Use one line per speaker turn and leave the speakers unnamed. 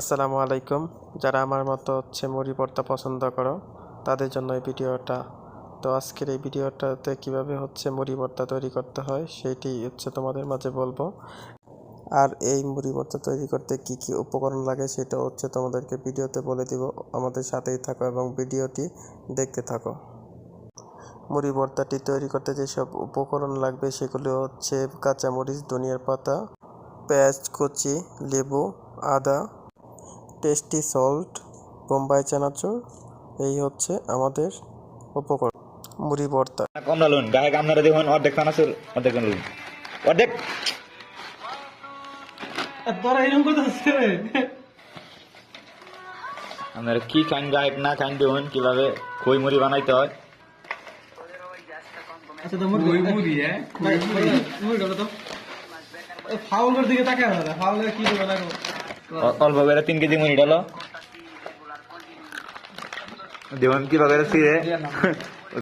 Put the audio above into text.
আসসালামু আলাইকুম। যারা আমার মতো হচ্ছে মুড়ি ভর্তা পছন্দ করো, তাদের জন্য এই ভিডিওটা। তো আজকের এই ভিডিওটাতে কীভাবে হচ্ছে মুড়ি ভর্তা তৈরি করতে হয়, সেইটি হচ্ছে তোমাদের মাঝে বলব। আর এই মুড়ি ভর্তা তৈরি করতে কি কি উপকরণ লাগে সেটা হচ্ছে তোমাদেরকে ভিডিওতে বলে দিব। আমাদের সাথেই থাকো এবং ভিডিওটি দেখতে থাকো। মুড়ি ভর্তাটি তৈরি করতে যেসব উপকরণ লাগবে, সেগুলো হচ্ছে কাঁচামরিচ, ধনিয়ার পাতা, পেঁয়াজ, কুচি, লেবু, আদা টেস্টি সল্ট বোম্বাই চানাচুর এই হচ্ছে আমাদের উপকরণ মুড়ি ভর্তা
কমলা লুন গায়ে আপনারা দেখুন অর্ধেক খানা চুল অর্ধেক লুন অর্ধেক
তোরা এরকম করতেছে
আপনারা কি খান গায়ে না খান দেখুন কীভাবে খই মুড়ি বানাইতে হয়
আচ্ছা তো মুড়ি মুড়ি হ্যাঁ মুড়ি করো তো ফাউলের দিকে তাকায় না ফাউলের কি করবে না
অ- অল্প করে তিন কেজি মুড়ি ডালো দেখুন কীভাবে ছিঁড়ে